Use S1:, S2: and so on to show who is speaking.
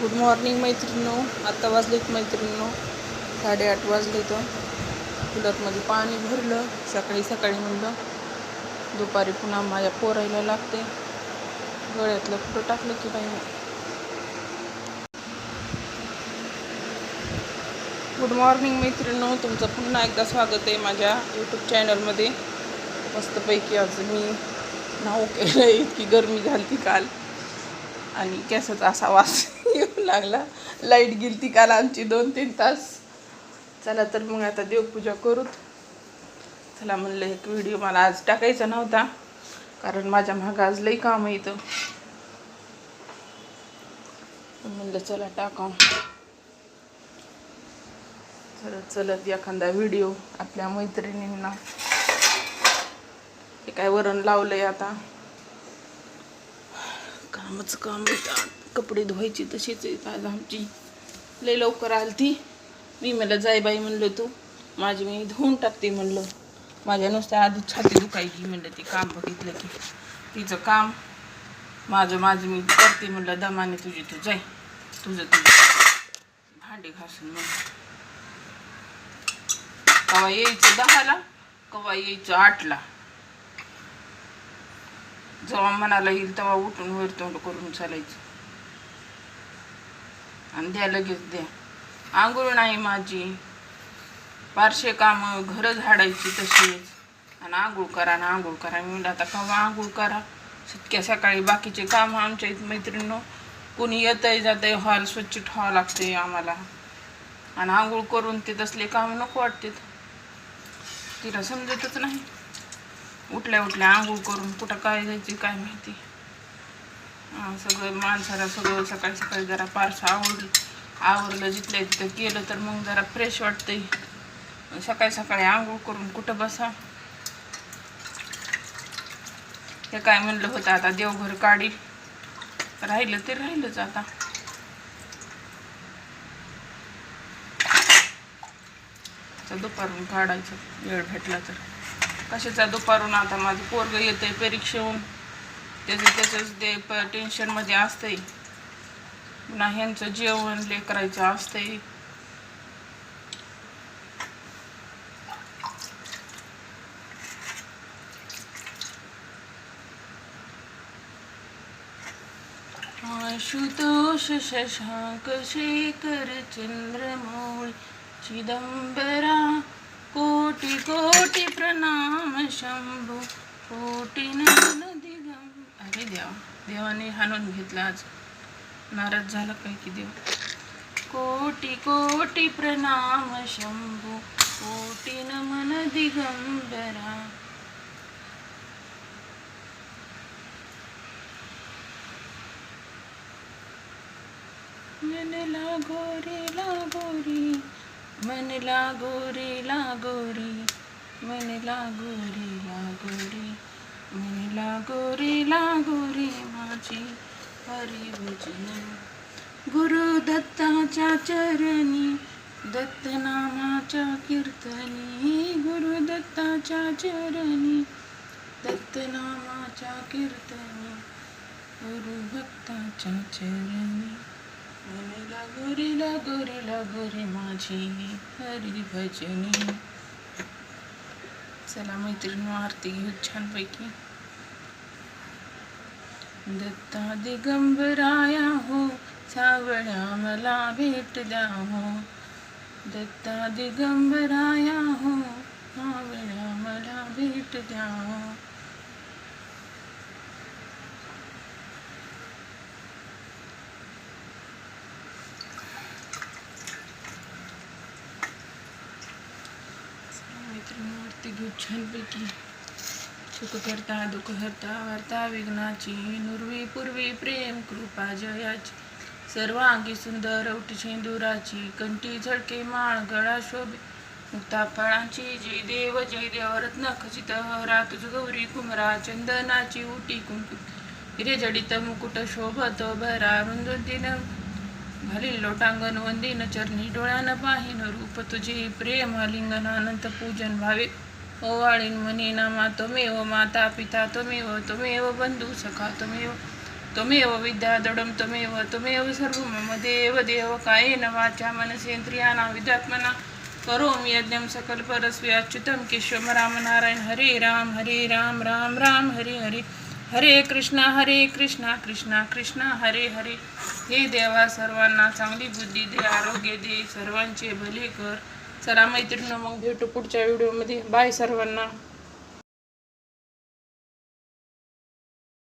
S1: Good morning मैत्रिणीनो. आत्ता वाजलेत मैत्रिणीनो. साडेआठ वाजले तर कुलरमध्ये पाणी भरलं. सकाळी सकाळी म्हणलं दुपारी पुन्हा माझ्या पोरायला लागते. गळ्यातलं कुठं टाकलं की काही गुड मॉर्निंग मैत्रिणीनो. तुमचं पुन्हा एकदा स्वागत आहे माझ्या यूट्यूब चॅनलमध्ये मस्तपैकी आज मी नाव केलं इतकी गरमी झाली काल. आणि केसाचा असा वास. लागला. लाइट गेली काल आमची दोन तीन तास. चला तर मग आता देवपूजा करूत. चला म्हणलं एक व्हिडिओ मला आज टाकायचा नव्हता. कारण माझ्या मागं आज लई काम आहे इथं. म्हणलं चला टाकाव. चलत चलत एखादा व्हिडिओ आपल्या मैत्रिणींना. हे काय वरण लावलंय आता. कामच काम येतात कपडे धुवायची तशीच आज आमची लय लवकर आली ती मी मला जाय बाई म्हणलं तू. माझी मी धुवून टाकते म्हणलं. माझ्या नुसत्या आधी छाती दुखायची म्हणलं ती काम बघितलं की. तिचं काम माझं माझं मी करते म्हणलं दमाने तुझी तू जाय. तुझं तुझं भांडे घासून म्हणलं कवा यायचं दहाला कवा यायचं आठला. जेव्हा मनाला येईल तेव्हा उठून वर तोंड करून चालायचं. आणि द्या लगेच द्या. आंघोळ नाही माझी. पारशे कामं घरं झाडायची तशीच. आणि आंघोळ करा ना आंघोळ करा. मी आता केव्हा आंघोळ करा? सतक्या सकाळी बाकीचे काम आमच्या इथं मैत्रिणीनं. कोणी येतंय जातंय हॉल स्वच्छ ठेवावं लागते आम्हाला. आणि आंघोळ करून ते तसले काम नको वाटते तिला समजतच नाही. उठल्या उठल्या आंघोळ करून कुठं काय जायचे काय माहिती. सगळं माणसाला सगळं सकाळी सकाळी जरा फारसं आवडलं आवरलं जिथल्या तिथं केलं तर मग जरा फ्रेश वाटतंय. सकाळी सकाळी आंघोळ करून कुठं बसा. हे काय म्हणलं होतं आता देवघर काढील. राहिलं ते राहिलंच आता. आता दुपारून काढायचं वेळ भेटला तर. कशाचा दुपारून आता? माझं पोरग येतंय परीक्षेहून. त्याचं त्याचंच ते प टेन्शनमध्ये असतंय. पुन्हा ह्यांचं जेवण ले करायचं असतंय. आशुतोष शशांक शेखर चंद्रमौळी चिदंबरा कोटी कोटी प्रणाम शंभू कोटी नदी दिगं अरे देवा देवाने हाणून घेतला आज. नाराज झाला काय की देव? कोटी कोटी प्रणाम शंभू. कोटी नमन दिगंबरा. मन लागोरी लागोरी. मन लागोरी लागोरी. मन लागोरी लागोरी. गोरी लागोरी माझी हरी भजन. गुरु दत्ताच्या चरणी दत्त नामाच्या कीर्तनी. गुरु दत्ताच्या चरणी दत्त नामाच्या कीर्तनी. गुरु भक्ताच्या चरणी. मन लागोरी लागोरी लागोरी माझी हरी भजनी. चला मैत्रिणी आरती घेऊ छानपैकी. दत्ता दिगंबराया हो सावळ्या मला भेट द्या हो दत्ता दिगंबराया हो सावळ्या मला भेट द्या हो मैत्रिणीवरती घेऊ छानपैकी सुखकर्ता करता वार्ता विघ्नाची नुरवी पूर्वी प्रेम कृपा जयाची. सर्वांगी सुंदर औटी शेंदुराची कंठी झळके माळ गळा शोभे. मुक्ता फळांची जय देव जय देव रत्न खचित हरा तुझ गौरी कुमरा चंदनाची उटी कुंकू हिरे जडित मुकुट शोभत भरा रुंदतीन भली लोटांगन वंदिन चरणी डोळ्यानं पाहिन रूप तुझे. प्रेम लिंगन अनंत पूजन भावे ओवाळीन मनी नामा त्वमेव माता पिता त्वमेव त्वमेव बंधू सखा त्वमेव त्वमेव विद्यादडं त्वमेव त्वमेव सर्व मम देव देव कायेन वाचा मनसेंद्रियाणां विद्यात्मना करोमि यज्ञं अच्युतम अच्युतं राम नारायण हरे राम हरे राम राम राम हरे हरे हरे कृष्णा हरे कृष्णा कृष्णा कृष्णा हरे हरे हे देवा सर्वांना चांगली बुद्धी दे आरोग्य दे सर्वांचे भले कर चला मैत्रिणी मग भेटू पुढच्या व्हिडिओमध्ये बाय सर्वांना.